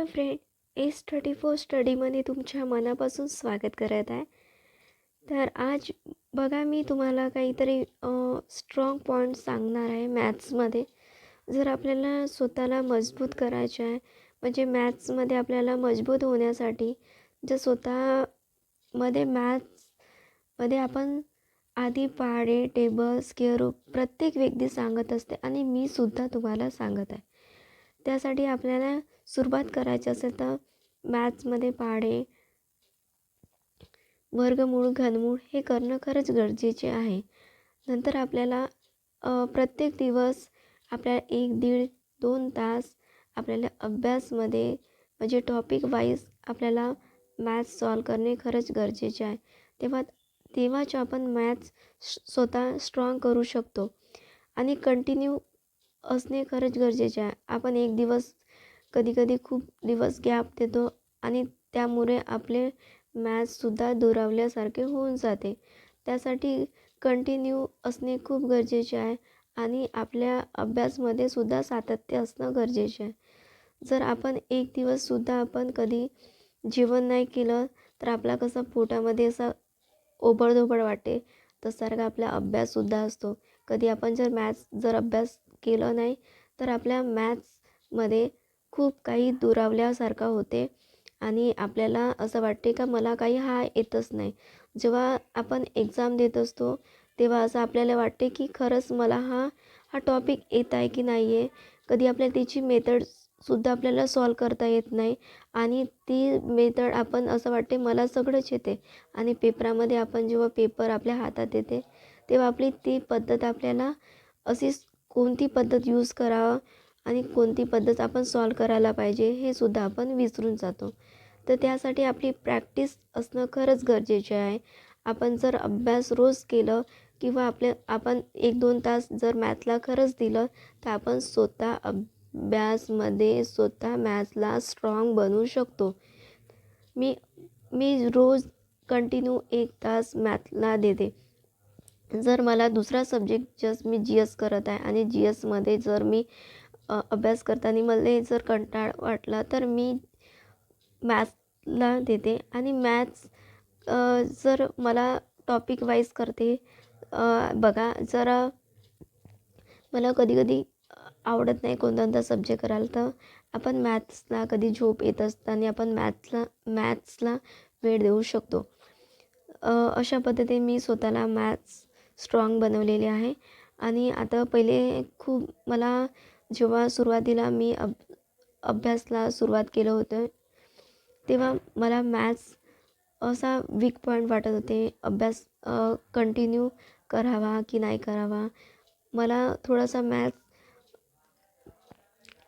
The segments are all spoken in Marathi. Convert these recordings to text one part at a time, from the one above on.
Hello friends thirty four स्टडीमध्ये तुमच्या मनापासून स्वागत करत आहे. तर आज बघा मी तुम्हाला काहीतरी स्ट्रॉंग पॉईंट सांगणार आहे मॅथ्समध्ये जर आपल्याला स्वतःला मजबूत करायचं आहे म्हणजे मॅथ्समध्ये आपल्याला मजबूत होण्यासाठी जर स्वतःमध्ये मॅथ्समध्ये आपण आधी पाडे टेबल स्केअर प्रत्येक व्यक्ती सांगत असते आणि मी सुद्धा तुम्हाला सांगत आहे. त्यासाठी आपल्याला सुरुवात करायची असेल तर मॅथ्समध्ये पाढे वर्गमूळ घनमूळ हे करणं खरंच गरजेचे आहे. नंतर आपल्याला प्रत्येक दिवस आपल्याला एक दीड दोन तास आपल्याला अभ्यासमध्ये म्हणजे टॉपिक वाईज आपल्याला मॅथ्स सॉल्व करणे खरंच गरजेचे आहे. तेव्हा तेव्हाच आपण मॅथ्स स्वतः स्ट्रॉंग करू शकतो. आणि कंटिन्यू असणे खरंच गरजेचे आहे. आपण एक दिवस कधीकधी खूप दिवस गॅप देतो आणि त्यामुळे आपले मॅथ्ससुद्धा दुरावल्यासारखे होऊन जाते. त्यासाठी कंटिन्यू असणे खूप गरजेचे आहे आणि आपल्या अभ्यासमध्ये सुद्धा सातत्य असणं गरजेचे आहे. जर आपण एक दिवससुद्धा आपण कधी जेवण नाही केलं तर आपला कसं पोटामध्ये असा ओबडधोबड वाटते तसारखा आपला अभ्याससुद्धा असतो. कधी आपण जर मॅथ्स जर अभ्यास केलं नाही तर आपल्या मॅथ्समध्ये खूप काही दुरावल्यासारखं होते. आणि आपल्याला असं वाटते का मला काही हा येतच नाही. जेव्हा आपण एक्झाम देत असतो तेव्हा असं आपल्याला वाटते की खरंच मला हा हा टॉपिक येत आहे की नाही आहे कधी आपल्याला त्याची मेथडसुद्धा आपल्याला सॉल्व करता येत नाही. आणि ती मेथड आपण असं वाटते मला सगळंच येते. आणि पेपरामध्ये आपण जेव्हा पेपर आपल्या हातात येते तेव्हा आपली ती पद्धत आपल्याला अशीच कोणती पद्धत यूज करावं आणि कोणती पद्धत आपण सॉल्व करायला पाहिजे हे सुद्धा आपण विसरून जातो. तर त्यासाठी आपली प्रॅक्टिस असणं खरंच गरजेचे आहे. आपण जर अभ्यास रोज केलं किंवा आपल्या आपण एक दोन तास जर मॅथला खरंच दिलं तर आपण स्वतः अभ्यासमध्ये स्वतः मॅथला स्ट्रॉंग बनवू शकतो. मी मी रोज कंटिन्यू एक तास मॅथला देते. जर मला दुसरा सब्जेक्ट जस्ट मी जी एस करत आहे आणि जी एसमध्ये जर मी अभ्यास करताना मला जर कंटाळ वाटला तर मी मॅथ्सला देते आणि मॅथ्स जर मला टॉपिक वाईज करते बघा जरा मला कधी कधी आवडत नाही कोणता सब्जेक्ट करायला तर आपण मॅथ्सला कधी झोप येत असताना आपण मॅथ्सला मॅथ्सला वेळ देऊ शकतो. अशा पद्धतीने मी स्वतःला मॅथ्स स्ट्रॉंग बनवलेले आहे. आणि आता पहिले खूप मला जेव्हा सुरुवातीला मी अब अभ्यासला सुरुवात केलं होतं तेव्हा मला मॅथ्स असा वीक पॉईंट वाटत होते. अभ्यास कंटिन्यू करावा की नाही करावा. मला थोडासा मॅथ्स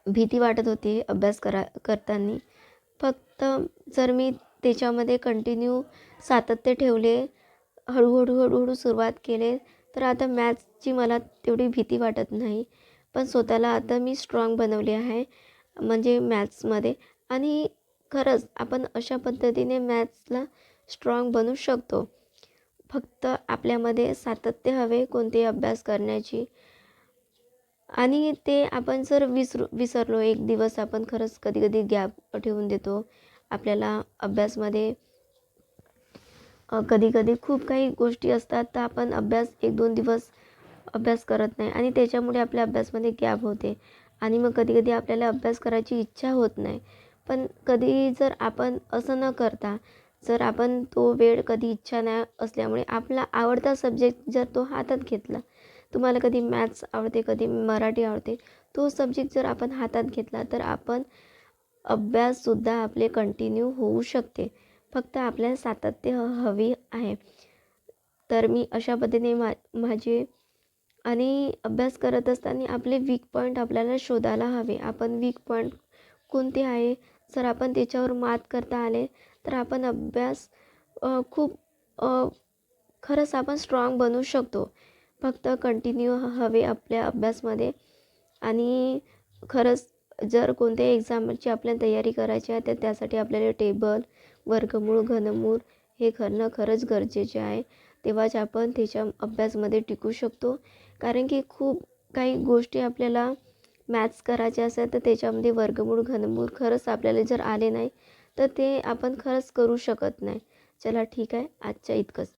भीती वाटत होती अभ्यास करा करताना. फक्त जर मी त्याच्यामध्ये कंटिन्यू सातत्य ठेवले हळूहळू हळूहळू सुरुवात केले तर आता मॅथ्सची मला तेवढी भीती वाटत नाही. पण स्वतःला आता मी स्ट्रॉंग बनवले आहे म्हणजे मॅथ्समध्ये. आणि खरंच आपण अशा पद्धतीने मॅथ्सला स्ट्रॉंग बनू शकतो. फक्त आपल्यामध्ये सातत्य हवे कोणतेही अभ्यास करण्याची. आणि ते आपण जर विसरू विसरलो एक दिवस आपण खरंच कधी कधी गॅप ठेवून देतो. आपल्याला अभ्यासमध्ये कधी कधी खूप काही गोष्टी असतात तर आपण अभ्यास एक दोन दिवस अभ्यास करत नाही आणि त्याच्यामुळे आपल्या अभ्यासमध्ये गॅप होते. आणि मग कधी कधी आपल्याला अभ्यास करायची इच्छा होत नाही. पण कधी जर आपण असं न करता जर आपण तो वेळ कधी इच्छा नाही असल्यामुळे आपला आवडता सब्जेक्ट जर तो हातात घेतला तुम्हाला कधी मॅथ्स आवडते कधी मराठी आवडते तो सब्जेक्ट जर आपण हातात घेतला तर आपण अभ्याससुद्धा आपले कंटिन्यू होऊ शकते. फक्त आपल्याला सातत्य हवी आहे. तर मी अशा पद्धतीने मा माझे आणि अभ्यास करत असताना आपले वीक पॉईंट आपल्याला शोधायला हवे. आपण वीक पॉईंट कोणते आहे? जर आपण त्याच्यावर मात करता आले तर आपण अभ्यास खूप खरंच आपण स्ट्रॉंग बनू शकतो. फक्त कंटिन्यू हवे आपल्या अभ्यासमध्ये. आणि खरंच जर कोणत्या एक्झामची आपल्याला तयारी करायची आहे तर त्यासाठी आपल्याला टेबल वर्गमूळ घनमूळ हे करणं खरंच गरजेचे आहे. तेव्हाच आपण त्याच्या अभ्यासमध्ये टिकू शकतो. कारण की खूप काही गोष्टी आपल्याला मॅथ्स करायचे असेल तर त्याच्यामध्ये वर्गमूळ घनमूळ खरंच आपल्याला जर आले नाही तर ते आपण खरंच करू शकत नाही. चला ठीक आहे आजच्या इतकंच.